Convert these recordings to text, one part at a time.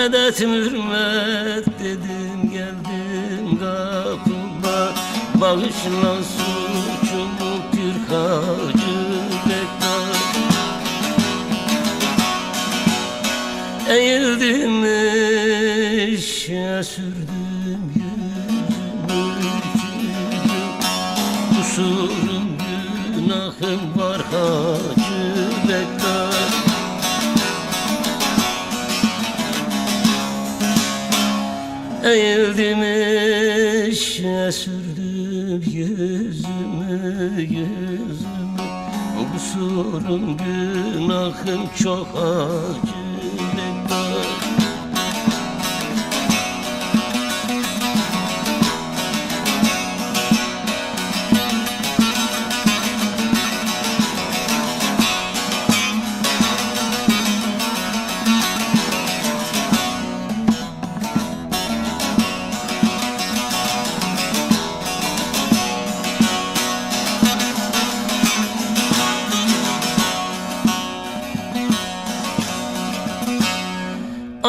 medet mürmet dedim geldim kapıma. Bağışla suçumu Türk Hacı Bektaş. Eğildim eşeğe sürdüm yüzümü Kusurum günahım var Hacı Bektaş Eğildim eşeğe sürdüm yüzümü yüzümü. Kusurum günahım çok acı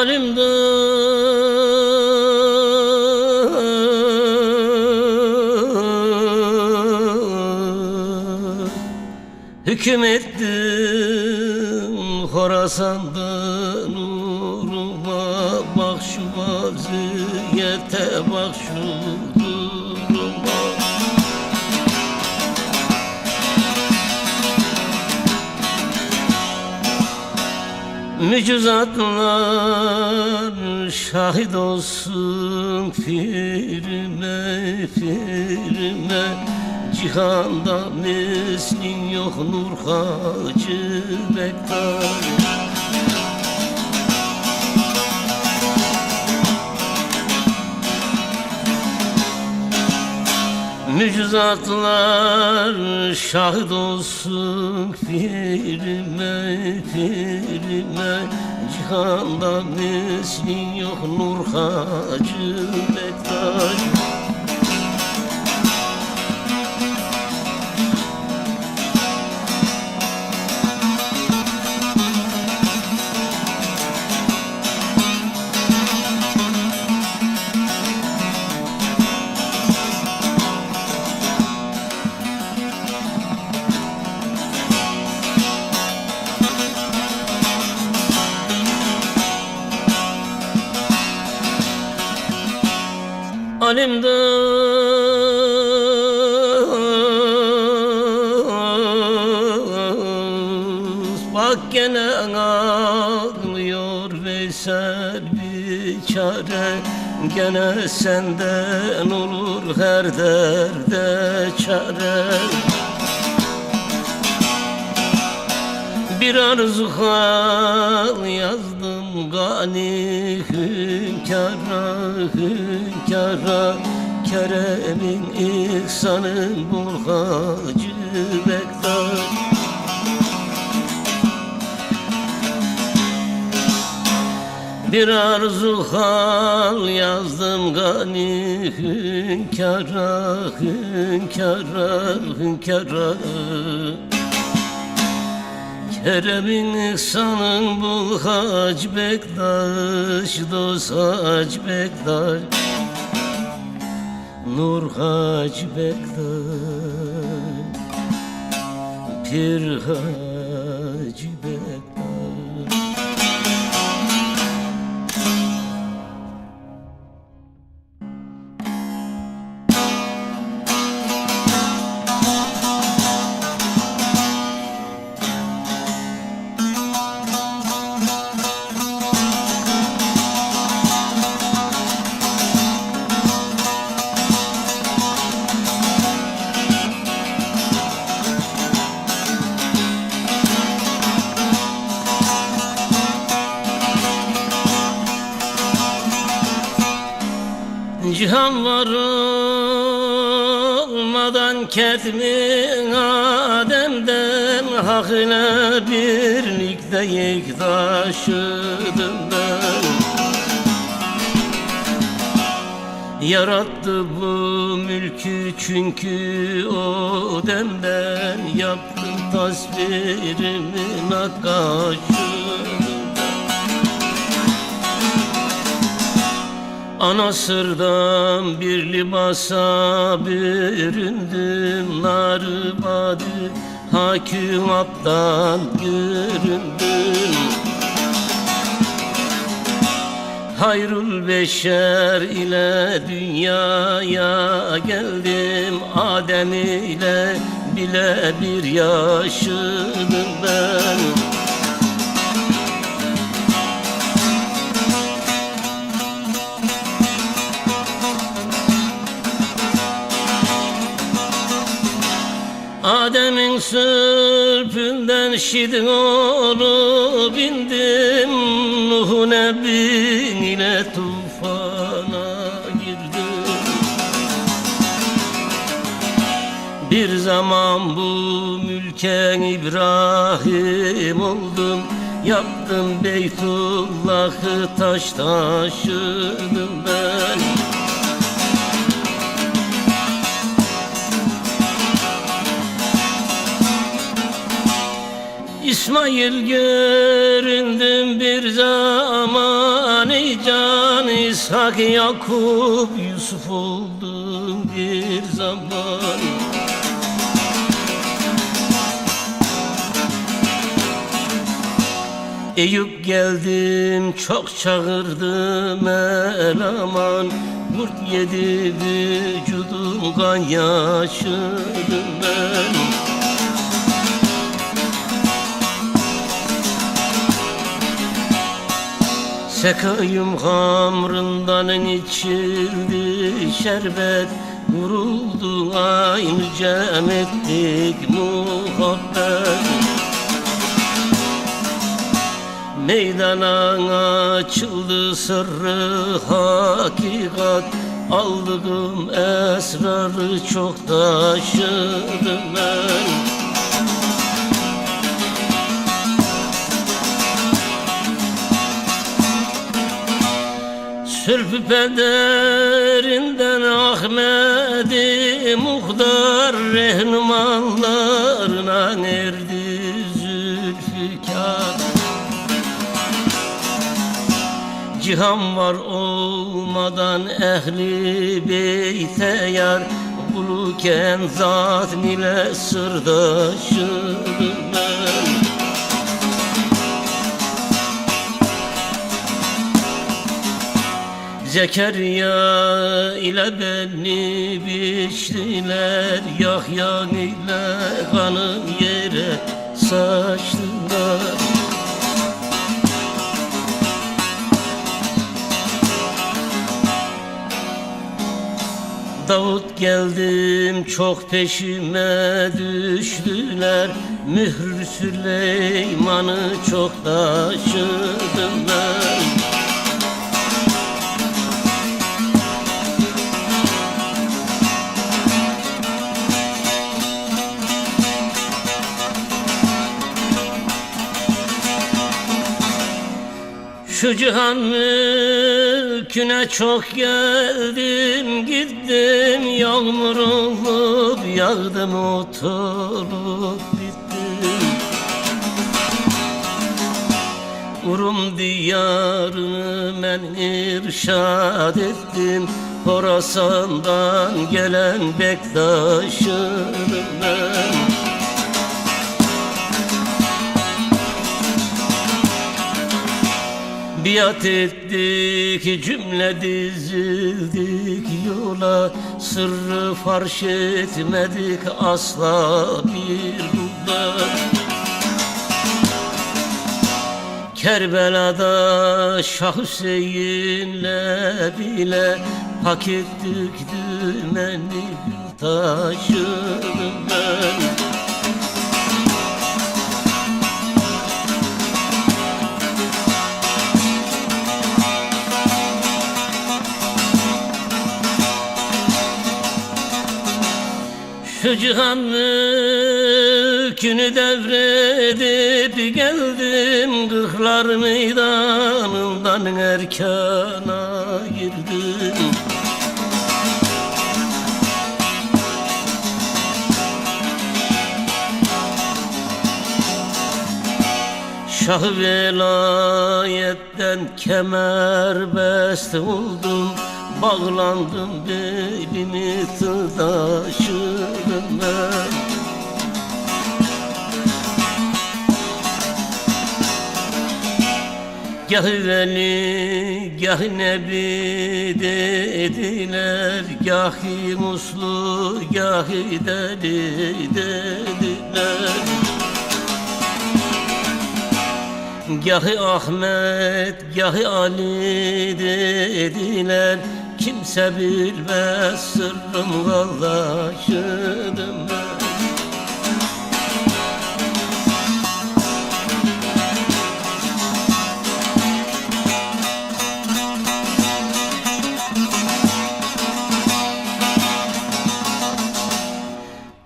Alimde Hüküm ettim Horasan'da nuruma Bak şu vaziyete bak şu Mücüzatlar şahit olsun firme firme. Cihanda mislin yok Nur Hacı Bektaş Mücüzatlar şahit olsun firme firme Cihanda mislin yok Nur Hacı Bektaş Alimde Bak gene ağlıyor Veysel bir çare Gene senden olur her derde çare. Bir arzu hal yazdım gani hünkâra hünkâra Kerem'in ihsanın bul hacı Bektaş Bir arzu hal yazdım gani hünkâra hünkâra hünkâra Kerem'in ihsanın bul hac Bektaş Dost hac Bektaş. Nur hac Bektaş. Pir hac Cihan var olmadan ketmin Adem'den hak ile birlikte yektaşıdım ben. Yarattı bu mülkü çünkü o demden Yaptım tasvirimin akkaşıdım Ana sırdan bir libasa büründüm Narı badı hakümattan göründüm. Hayrul beşer ile dünyaya geldim Adem ile bile bir yaşadım ben Adem'in sürpünden şidin oğlu bindim. Nuh Nebin ile tufana girdim. Bir zaman bu mülken İbrahim oldum. Yaptım Beytullah'ı taş taşıdım İsmail göründüm bir zaman ey can İshak Yakup Yusuf oldum bir zaman. Eyüp geldim çok çağırdım el aman. Kurt yedi vücudum kan yaşadım ben Sekayım hamrından içildi şerbet Vuruldu aynı cem ettik muhabbet. Meydana açıldı sırrı hakikat Aldığım esrarı çok taşıdım ben Sülfü pederinden Ahmet'i muhtar Rehnumanlarına erdi Zülfikar? Cihan var olmadan ehli beyte yar Buluken zat ile sırdaşım Zekeriya ile beni biçtiler Yahya ile kanım yere saçtılar. Davut geldim çok peşime düştüler Mührü Süleyman'ı çok taşıdım Şu cihan mülküne çok geldim gittim. Yağmur olup yağdım otolup bittim. Urum diyarını ben irşad ettim. Horasan'dan gelen bektaşım ben Biat ettik cümle dizildik yola Sırrı farş etmedik asla bir ruhda Kerbela'da Şah Hüseyin'le bile Hak ettik dümeni taşıdım ben Şu cihan mülkünü devredip geldim Kırklar meydanından erkana girdim. Şah velayetten kemer best oldum Bağlandım belimi ben Gah veli, gah nebi dediler Gahi muslu, gahi deli dediler. Gahi Ahmet, gahi Ali dediler Kimse bilmez sırrım vallaşıdım ben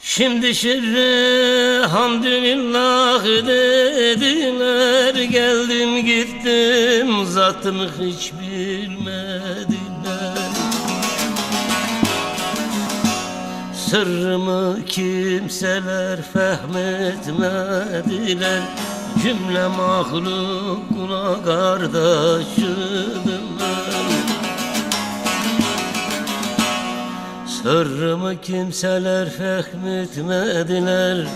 Şimdi şirre hamdülillah dediler. Geldim gittim zatını hiç bilmediler Sırrımı kimseler fehmetmediler. Cümle mahluk kula kardeşidim ben. Sırrımı kimseler fehmetmediler.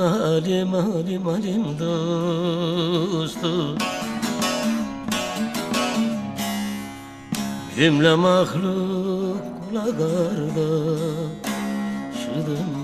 Alim alim alim dostu. Cümle mahluk kula kardeşidim